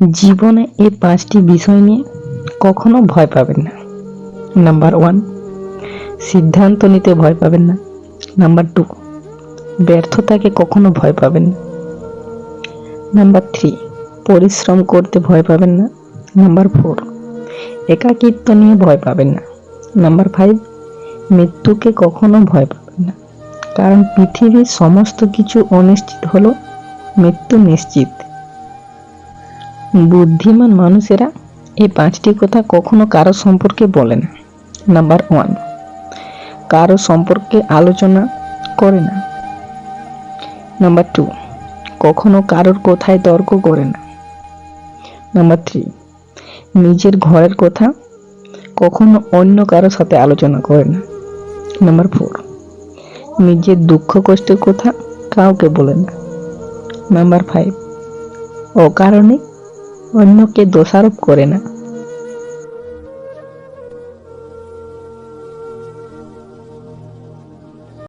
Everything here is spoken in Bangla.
জীবনে এই পাঁচটি বিষয় নিয়ে কখনো ভয় পাবেন না। নাম্বার ওয়ান সিদ্ধান্ত নিতে ভয় পাবেন না। নাম্বার টু ব্যর্থতাকে কখনো ভয় পাবেন না। নাম্বার থ্রি পরিশ্রম করতে ভয় পাবেন না। নাম্বার ফোর একাকিত্ব নিয়ে ভয় পাবেন না। নাম্বার ফাইভ মৃত্যুকে কখনো ভয় পাবেন না। কারণ পৃথিবীর সমস্ত কিছু অনিশ্চিত হলো মৃত্যু নিশ্চিত। বুদ্ধিমান মানুষেরা এই পাঁচটি কথা কখনো কারও সম্পর্কে বলে না। নাম্বার ওয়ান কারও সম্পর্কে আলোচনা করে না। নাম্বার টু কখনো কারোর কথায় তর্ক করে না। নাম্বার থ্রি নিজের ঘরের কথা কখনো অন্য কারোর সাথে আলোচনা করে না। নাম্বার ফোর নিজের দুঃখ কষ্টের কথা কাউকে বলে না। নাম্বার ফাইভ অকারণে অন্যকে দোষারোপ করে না।